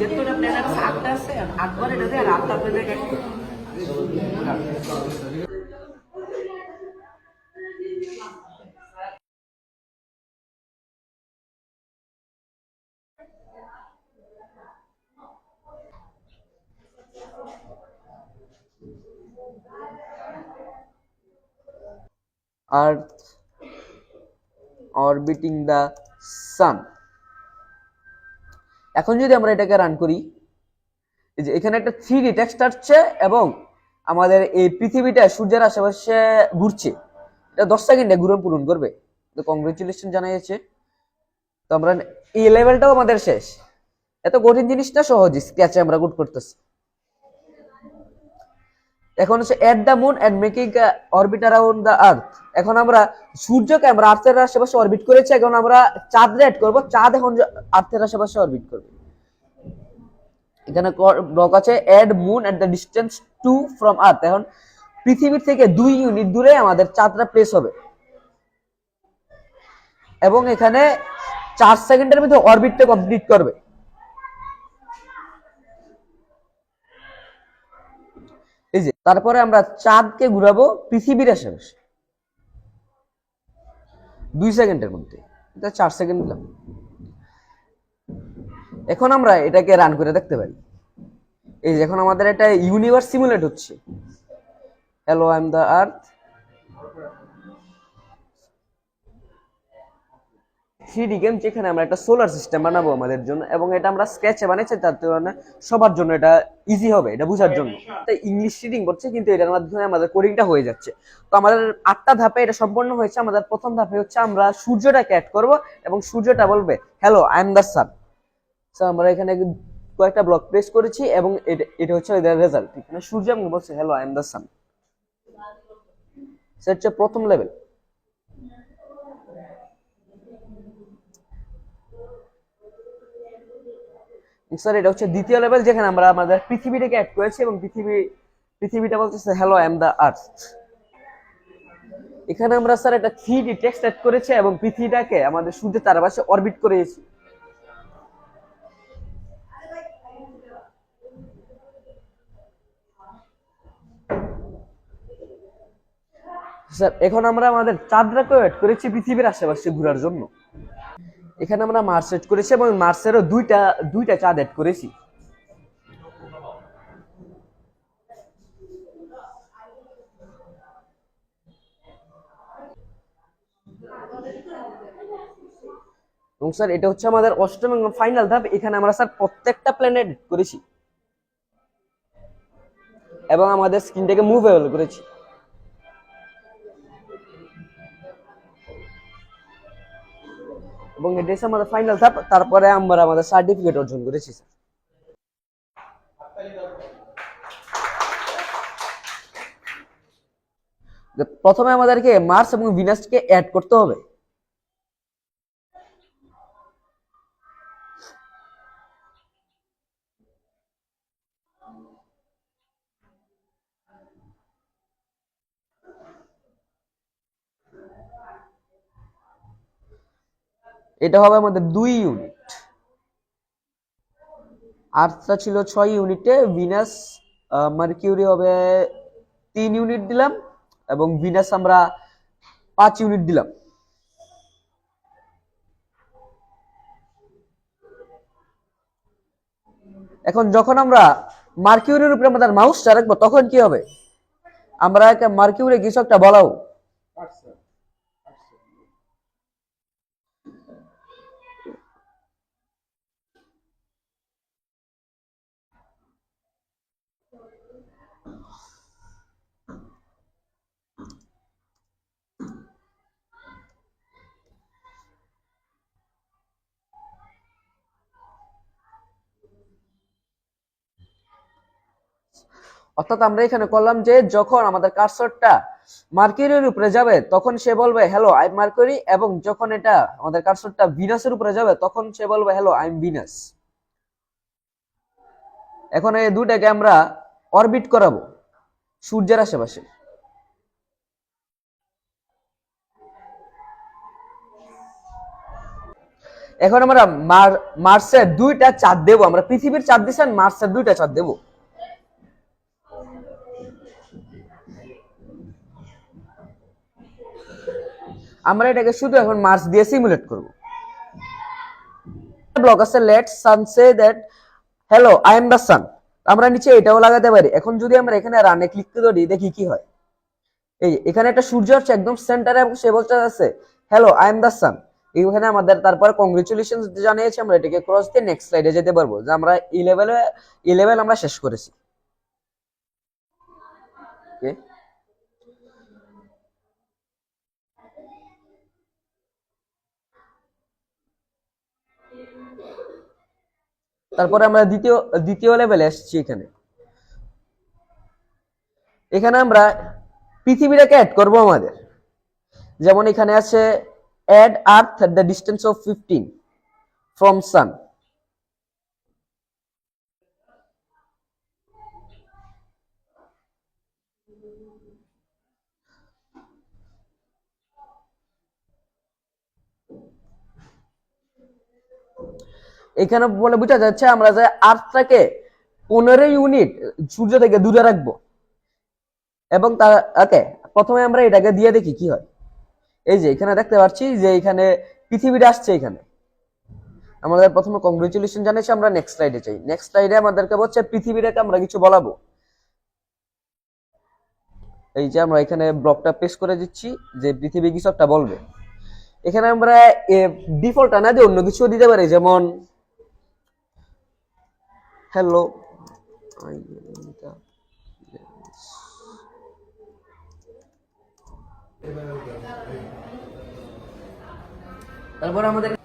যেহেতুটা প্ল্যানের কাছে আটটা আছে আটবার এটা দিয়ে আর আটটা প্ল্যানের Earth orbiting the sun. এখন যদি আমরা এটাকে রান করি, এই যে এখানে একটা থ্রি ডি টেক্সট আসছে এবং আমাদের এই পৃথিবীটা সূর্যের আশেপাশে ঘুরছে, এটা দশ সেকেন্ডে ঘুরে পূরণ করবে। তো কংগ্রেচুলেশন জানা জানাইছে তো আমরা এই লেভেলটাও আমাদের শেষ। এত কঠিন জিনিসটা সহজ। স্কেচে আমরা গুড করতেছি। এখন হচ্ছে at the moon and making orbit around the earth এখন আমরা সূর্যকে আমরা আর্থের আশেপাশে অরবিট করেছি, এখন আমরা চাঁদ রেড করব, চাঁদ এখন আর্থের আশেপাশে অরবিট করবে। এখানে ব্লক আছে at moon at the distance to from earth এখন পৃথিবীর থেকে দুই ইউনিট দূরে আমাদের চাঁদটা প্লেস হবে। এবং এখানে চার সেকেন্ডের মধ্যে অরবিটটা কমপ্লিট করবে। এই যে, তারপরে আমরা চাঁদকে ঘুরাবো পৃথিবীর আশেপাশে। দুই সেকেন্ডের মধ্যে। এটা চার সেকেন্ড দিলাম এখন আমরা এটাকে রান করে দেখতে পারি। এই যে, এখন আমাদের এটা ইউনিভার্স সিমুলেট হচ্ছে। Hello I am the earth three game যেখানে আমরা একটা সোলার সিস্টেম বানাবো আমাদের জন্য, এবং এটা আমরা স্কেচে বানাইছি তার মানে সবার জন্য এটা ইজি হবে, এটা বোঝার জন্য। তাই ইংলিশ রিডিং করছে, কিন্তু এটার মাধ্যমে আমাদের কোডিংটা হয়ে যাচ্ছে। তো আমাদের আটটা ধাপে এটা সম্পন্ন হয়েছে, আমাদের প্রথম ধাপে হচ্ছে আমরা সূর্যটাকে অ্যাড করব, এবং সূর্যটা বলবে hello I am the sun so আমরা এখানে কয়েকটা ব্লক প্রেস করেছি, এবং এটা হচ্ছে রেজাল্ট এখানে সূর্য আমাকে বলছে hello I am the sun সেটা হচ্ছে প্রথম লেভেল স্যার, এটা হচ্ছে দ্বিতীয় লেভেল যেখানে আমরা আমাদের পৃথিবীটাকে অ্যাড করেছি এবং পৃথিবী, পৃথিবীটা বলতেছে hello I am the earth এখানে আমরা, স্যার, একটা থ্রি ডি টেক্সট অ্যাড করেছি এবং পৃথিবীটাকে আমাদের সূর্যের চারপাশে অরবিট করেছি। স্যার, এখন আমরা আমাদের চাঁদটাকে অ্যাড করেছি পৃথিবীর আশেপাশে ঘোরার জন্য। এখানে আমরা মার্স সেট করেছি এবং মার্সেরও দুইটা দুইটা চাঁদ এড করেছি। এবং স্যার, এটা হচ্ছে আমাদের অষ্টম এবং ফাইনাল ধাপ। এখানে আমরা, স্যার, প্রত্যেকটা প্ল্যানেট করেছি। এবং আমাদের স্ক্রিনটাকে মুভেবল করেছি। এবং এটা আমাদের ফাইনাল ধাপ, তারপরে আমরা আমাদের সার্টিফিকেট অর্জন করেছি স্যার প্রথমে আমাদেরকে মার্স এবং ভিনাসকে অ্যাড করতে হবে। এটা হবে আমাদের দুই ইউনিট আর্থটা ছিল ছয় ইউনিটে ভিনাস মার্কিউরি হবে তিন ইউনিট দিলাম, এবং ভিনাস আমরা পাঁচ ইউনিট দিলাম। এখন যখন আমরা মার্কিউরির উপরে আমাদের মাউসটা রাখব, তখন কি হবে? আমরা একটা মার্কিউরি কিছু একটা বলাও। অর্থাৎ আমরা এখানে করলাম যে যখন আমাদের কার্সরটা মার্কিউরির উপরে যাবে, তখন সে বলবে হ্যালো আই মার্কিউরি এবং যখন এটা আমাদের কার্সরটা ভিনাসের উপরে যাবে, তখন সে বলবে হ্যালো আই এম ভিনাস এখন এই দুটাকে আমরা অরবিট করাবো সূর্যের আশেপাশে। এখন আমরা মার, মার্সের দুইটা চাঁদ দেবো, আমরা পৃথিবীর চাঁদ দিচ্ছেন মার্সের দুইটা চাঁদ দেবো। আমরা এটাকে শুধু এখন মার্স দিয়ে সিমুলেট করব। ব্লক আছে let sun say that hello I am the sun আমরা নিচে এটাও লাগাতে পারি। এখন যদি আমরা এখানে রানে ক্লিক করে করি দেখি কি হয়। এই এখানে একটা সূর্য আছে একদম সেন্টারে এবং সে বলতে আছে hello I am the sun এইখানে আমাদের তারপরে কংগ্রেচুলেশন জানিয়েছি, আমরা এটাকে ক্রস দিয়ে নেক্সট স্লাইডে যেতে পারব, যে আমরা ই লেভেলে ই লেভেল আমরা শেষ করেছি। Okay? তারপরে আমরা দ্বিতীয় দ্বিতীয় লেভেলে এসেছি এখানে। এখানে আমরা পৃথিবীটাকে অ্যাড করব আমাদের। যেমন এখানে আছে add earth at the distance of 15 from sun এখানে বলে বোঝা যাচ্ছে আমরা যে আর্থটাকে পনেরো ইউনিট সূর্য থেকে দূরে রাখব। এবং তার ওকে, প্রথমে আমরা এটাকে দিয়ে দেখি কি হয়। এই যে, এখানে দেখতে পাচ্ছি যে এখানে পৃথিবীটা আসছে এখানে। আমাদের প্রথমে কংগ্রেচুলেশন জানিয়েছি আমরা নেক্সট স্লাইডে চাই নেক্সট স্লাইডে আমাদেরকে বলছে, পৃথিবীটাকে আমরা কিছু বলাবো। এই যে আমরা এখানে ব্লকটা পেস্ট করে দিচ্ছি, যে পৃথিবী কিছু একটা বলবে। এখানে আমরা ডিফল্ট না দিয়ে অন্য কিছু দিতে পারি, যেমন হ্যালো তারপর আমাদের